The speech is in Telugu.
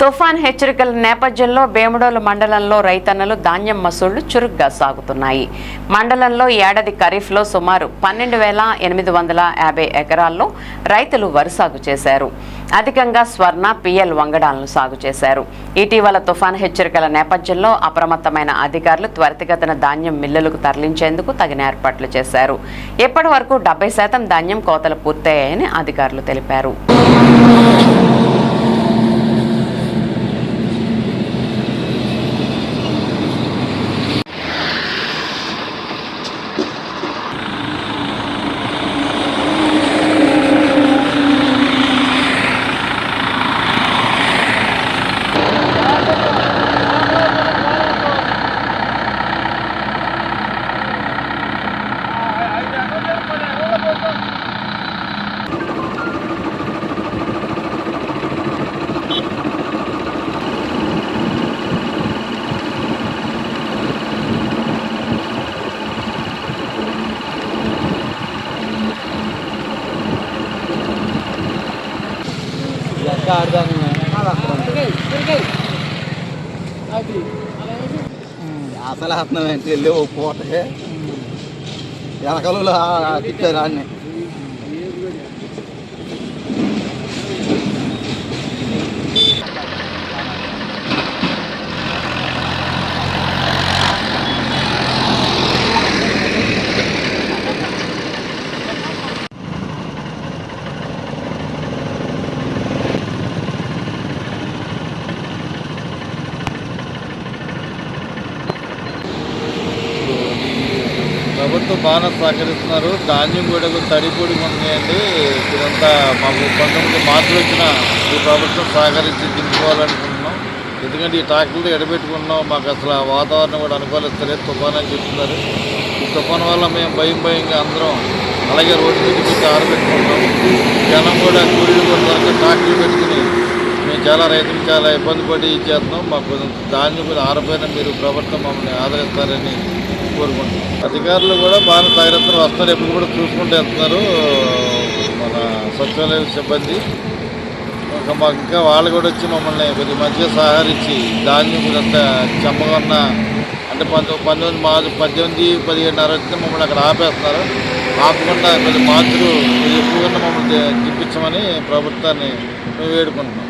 తుఫాన్ హెచ్చరికల నేపథ్యంలో వేముడోలు మండలంలో రైతన్నలు ధాన్యం మసూళ్ళు చురుగ్గా సాగుతున్నాయి. మండలంలో ఏడాది ఖరీఫ్లో సుమారు పన్నెండు వేల ఎనిమిది వందల యాభై ఎకరాల్లో రైతులు వరి సాగు చేశారు. అధికంగా స్వర్ణ పిఎల్ వంగడాలను సాగు చేశారు. ఇటీవల తుఫాన్ హెచ్చరికల నేపథ్యంలో అప్రమత్తమైన అధికారులు త్వరితగతిన ధాన్యం మిల్లులకు తరలించేందుకు తగిన ఏర్పాట్లు చేశారు. ఇప్పటి వరకు డెబ్బై శాతం ధాన్యం కోతలు పూర్తయ్యాయని అధికారులు తెలిపారు. అసలు అర్థం ఏంటి వెళ్ళి ఓ పూటకి వెనకలు తిప్పారు అన్ని ప్రభుత్వం బాగా సహకరిస్తున్నారు. ధాన్యం కూడా తడిపూడి ఉన్నాయండి ఇదంతా మాకు పంతొమ్మిది మార్పులు వచ్చిన ఈ ప్రభుత్వం సహకరించి దింపుకోవాలనుకుంటున్నాం. ఎందుకంటే ఈ ట్రాక్టర్లు ఎడబెట్టుకున్నాం. మాకు అసలు ఆ వాతావరణం కూడా అనుకూలిస్తలేదు. తుఫాన్ అని చెప్తున్నారు. ఈ తుఫాన్ వల్ల మేము భయం భయంగా అందరం అలాగే రోడ్డు మీద ఆరబెట్టుకుంటాం జనం కూడా కూలీలు కూడా ట్రాక్టర్లు పెట్టుకుని మేము చాలా రైతులు చాలా ఇబ్బంది పడి ఇచ్చేస్తున్నాం మాకు ధాన్యం కూడా ఆరిపోయినా మీరు ప్రభుత్వం మమ్మల్ని ఆదరిస్తారని కోరుకుంటున్నాం. అధికారులు కూడా బాగా తగినంతలు వస్తారు. ఎప్పుడు కూడా చూసుకుంటూ వెళ్తున్నారు. మన సచివాలయ సిబ్బంది. ఒక మాకు ఇంకా వాళ్ళు కూడా వచ్చి మమ్మల్ని కొద్దిగా మంచిగా సహకరించి ధాన్యం అంత చెమ్మగా ఉన్న అంటే పంతొమ్మిది పంతొమ్మిది మా పద్దెనిమిది పదిహేడున్నర వచ్చిన మమ్మల్ని అక్కడ ఆపేస్తున్నారు. ఆపకుండా కొద్ది మార్చులు ఎక్కువగా మమ్మల్ని తిప్పించమని ప్రభుత్వాన్ని మేము వేడుకుంటున్నాం.